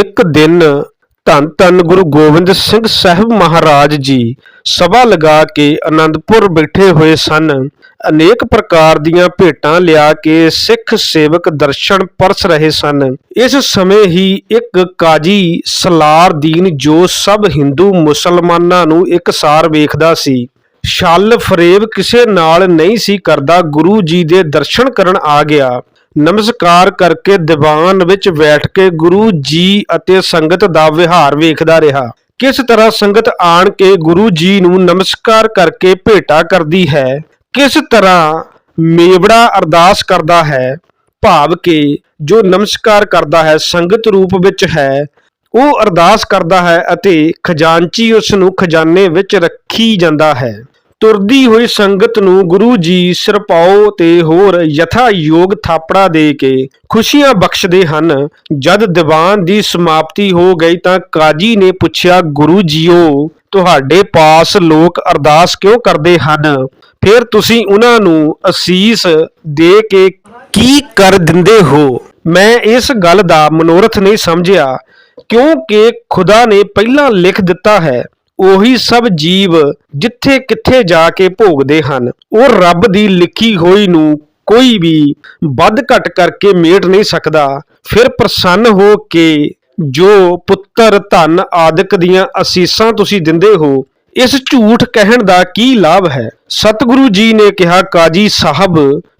ਇੱਕ ਦਿਨ ਧੰਨ ਧੰਨ ਗੁਰੂ ਗੋਬਿੰਦ ਸਿੰਘ ਸਾਹਿਬ ਮਹਾਰਾਜ ਜੀ ਸਭਾ ਲਗਾ ਕੇ ਆਨੰਦਪੁਰ ਬੈਠੇ ਹੋਏ ਸਨ। ਅਨੇਕ ਪ੍ਰਕਾਰ ਦੀਆਂ ਭੇਟਾਂ ਲਿਆ ਕੇ ਸਿੱਖ ਸੇਵਕ ਦਰਸ਼ਨ ਪਰਸ ਰਹੇ ਸਨ। ਇਸ ਸਮੇਂ ਹੀ ਇੱਕ ਕਾਜੀ ਸਲਾਰ ਦੀਨ ਜੋ ਸਭ ਹਿੰਦੂ ਮੁਸਲਮਾਨਾਂ ਨੂੰ ਇੱਕਸਾਰ ਵੇਖਦਾ ਸੀ। ਛਲ ਫਰੇਬ ਕਿਸੇ ਨਾਲ ਨਹੀਂ ਸੀ ਕਰਦਾ, ਗੁਰੂ ਜੀ ਦੇ ਦਰਸ਼ਨ ਕਰਨ ਆ ਗਿਆ। ਨਮਸਕਾਰ ਕਰਕੇ ਦੀਵਾਨ ਵਿੱਚ ਬੈਠ ਕੇ ਗੁਰੂ ਜੀ ਅਤੇ ਸੰਗਤ ਦਾ ਵਿਹਾਰ ਵੇਖਦਾ ਰਿਹਾ। ਕਿਸ ਤਰ੍ਹਾਂ ਸੰਗਤ ਆਣ ਕੇ ਗੁਰੂ ਜੀ ਨੂੰ ਨਮਸਕਾਰ ਕਰਕੇ ਭੇਟਾ ਕਰਦੀ ਹੈ? ਕਿਸ ਤਰ੍ਹਾਂ ਮੇਵੜਾ ਅਰਦਾਸ ਕਰਦਾ ਹੈ? ਭਾਵ ਕਿ ਜੋ ਨਮਸਕਾਰ ਕਰਦਾ ਹੈ ਸੰਗਤ ਰੂਪ ਵਿੱਚ ਹੈ, ਉਹ ਅਰਦਾਸ ਕਰਦਾ ਹੈ ਅਤੇ ਖਜ਼ਾਨਚੀ ਉਸ ਨੂੰ ਖਜ਼ਾਨੇ ਵਿੱਚ ਰੱਖੀ ਜਾਂਦਾ ਹੈ। ਤੁਰਦੀ ਹੋਈ ਸੰਗਤ ਨੂੰ ਗੁਰੂ ਜੀ ਸਿਰਪਾਉ ਤੇ ਹੋਰ ਯਥਾ ਯੋਗ ਥਾਪੜਾ ਦੇ ਕੇ ਖੁਸ਼ੀਆਂ ਬਖਸ਼ਦੇ ਹਨ। ਜਦ ਦੀਵਾਨ ਦੀ ਸਮਾਪਤੀ ਹੋ ਗਈ ਤਾਂ ਕਾਜੀ ਨੇ ਪੁੱਛਿਆ, ਗੁਰੂ ਜੀਓ, ਤੁਹਾਡੇ ਪਾਸ ਲੋਕ ਅਰਦਾਸ ਕਿਉਂ ਕਰਦੇ ਹਨ? ਫਿਰ ਤੁਸੀਂ ਉਹਨਾਂ ਨੂੰ ਅਸੀਸ ਦੇ ਕੇ ਕੀ ਕਰ ਦਿੰਦੇ ਹੋ? ਮੈਂ ਇਸ ਗੱਲ ਦਾ ਮਨੋਰਥ ਨਹੀਂ ਸਮਝਿਆ, ਕਿਉਂਕਿ ਖੁਦਾ ਨੇ ਪਹਿਲਾਂ ਲਿਖ ਦਿੱਤਾ ਹੈ ਉਹੀ ਸਭ ਜੀਵ ਜਿੱਥੇ ਕਿੱਥੇ ਜਾ ਕੇ ਭੋਗਦੇ ਹਨ। ਉਹ ਰੱਬ ਦੀ ਲਿਖੀ ਹੋਈ ਨੂੰ ਕੋਈ ਵੀ ਵੱਧ ਘਟ ਕਰਕੇ ਮੇਟ ਨਹੀਂ ਸਕਦਾ। ਫਿਰ ਪ੍ਰਸੰਨ ਹੋ ਕੇ ਜੋ ਪੁੱਤਰ ਧਨ ਆਦਿਕ ਦੀਆਂ ਅਸੀਸਾਂ ਤੁਸੀਂ ਦਿੰਦੇ ਹੋ, ਇਸ ਝੂਠ ਕਹਿਣ ਦਾ ਕੀ ਲਾਭ ਹੈ? ਸਤਿਗੁਰੂ ਜੀ ਨੇ ਕਿਹਾ, ਕਾਜੀ ਸਾਹਿਬ,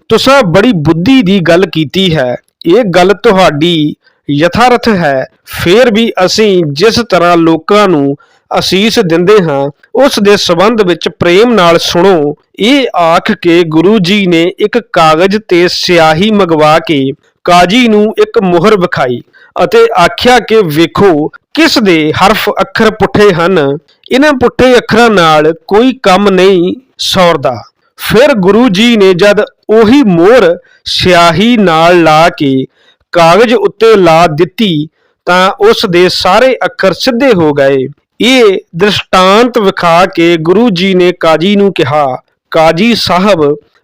ਤੁਸੀਂ ਬੜੀ ਬੁੱਧੀ ਦੀ ਗੱਲ ਕੀਤੀ ਹੈ। ਇਹ ਗੱਲ ਤੁਹਾਡੀ ਯਥਾਰਥ ਹੈ। ਫੇਰ ਵੀ ਅਸੀਂ ਜਿਸ ਤਰ੍ਹਾਂ ਲੋਕਾਂ ਨੂੰ ਅਸੀਸ ਦਿੰਦੇ ਹਾਂ, ਉਸ ਦੇ ਸਬੰਧ ਵਿੱਚ ਪ੍ਰੇਮ ਨਾਲ ਸੁਣੋ। ਇਹ ਆਖ ਕੇ ਗੁਰੂ ਜੀ ਨੇ ਇੱਕ ਕਾਗਜ਼ ਤੇ ਸਿਆਹੀ ਮੰਗਵਾ ਕੇ ਕਾਜੀ ਨੂੰ ਇੱਕ ਮੁਹਰ ਵਿਖਾਈ ਅਤੇ ਆਖਿਆ ਕਿ ਵੇਖੋ, ਕਿਸ ਦੇ ਹਰਫ ਅੱਖਰ ਪੁੱਠੇ ਹਨ। ਇਹਨਾਂ ਪੁੱਠੇ ਅੱਖਰਾਂ ਨਾਲ ਕੋਈ ਕੰਮ ਨਹੀਂ ਸੌਰਦਾ। ਫਿਰ ਗੁਰੂ ਜੀ ਨੇ ਜਦ ਉਹੀ ਮੋਹਰ ਸਿਆਹੀ ਨਾਲ ਲਾ ਕੇ ਕਾਗਜ਼ ਉੱਤੇ ਲਾ ਦਿੱਤੀ ਤਾਂ ਉਸ ਦੇ ਸਾਰੇ ਅੱਖਰ ਸਿੱਧੇ ਹੋ ਗਏ। ਇਹ ਦ੍ਰਿਸ਼ਟਾਂਤ ਵਿਖਾ ਕੇ ਗੁਰੂ ਜੀ ਨੇ ਕਾਜੀ ਨੂੰ ਕਿਹਾ, ਕਾਜੀ ਸਾਹਿਬ,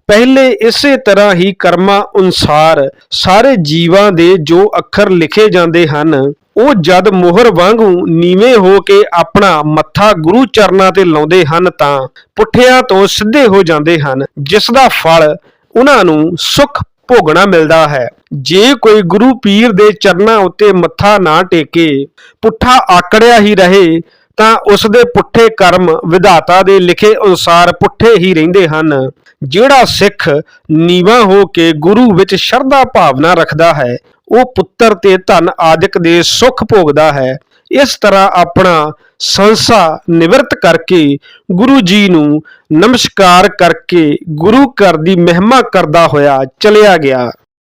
ਪਹਿਲੇ ਇਸੇ ਤਰ੍ਹਾਂ ਹੀ ਕਰਮਾਂ ਅਨੁਸਾਰ ਸਾਰੇ ਜੀਵਾਂ ਦੇ ਜੋ ਅੱਖਰ ਲਿਖੇ ਜਾਂਦੇ ਹਨ, ਉਹ ਜਦ ਮੋਹਰ ਵਾਂਗੂ ਨੀਵੇਂ ਹੋ ਕੇ ਆਪਣਾ ਮੱਥਾ ਗੁਰੂ ਚਰਨਾਂ ਤੇ ਲਾਉਂਦੇ ਹਨ ਤਾਂ ਪੁੱਠਿਆਂ ਤੋਂ ਸਿੱਧੇ ਹੋ ਜਾਂਦੇ ਹਨ, ਜਿਸ ਦਾ ਫਲ ਉਹਨਾਂ ਨੂੰ ਸੁਖ ਭੋਗਣਾ ਮਿਲਦਾ ਹੈ। ਜੇ ਕੋਈ ਗੁਰੂ ਪੀਰ ਦੇ ਚਰਨਾਂ ਉੱਤੇ ਮੱਥਾ ਨਾ ਟੇਕੇ, ਪੁੱਠਾ ਆਕੜਿਆ ਹੀ ਰਹੇ ਤਾਂ ਉਸ ਦੇ ਪੁੱਠੇ ਕਰਮ ਵਿਧਾਤਾ ਦੇ ਲਿਖੇ ਅਨੁਸਾਰ ਪੁੱਠੇ ਹੀ ਰਹਿੰਦੇ ਹਨ। ਜਿਹੜਾ ਸਿੱਖ ਨੀਵਾ ਹੋ ਕੇ ਗੁਰੂ ਵਿੱਚ ਸ਼ਰਧਾ ਭਾਵਨਾ ਰੱਖਦਾ ਹੈ, ਉਹ ਪੁੱਤਰ ਤੇ ਧਨ ਆਦਿਕ ਦੇ ਸੁੱਖ ਭੋਗਦਾ ਹੈ। ਇਸ ਤਰ੍ਹਾਂ ਆਪਣਾ ਸੰਸਾ ਨਿਵਰਤ ਕਰਕੇ ਗੁਰੂ ਜੀ ਨੂੰ ਨਮਸਕਾਰ ਕਰਕੇ ਗੁਰੂ ਘਰ ਦੀ ਮਹਿਮਾ ਕਰਦਾ ਹੋਇਆ ਚਲਿਆ ਗਿਆ।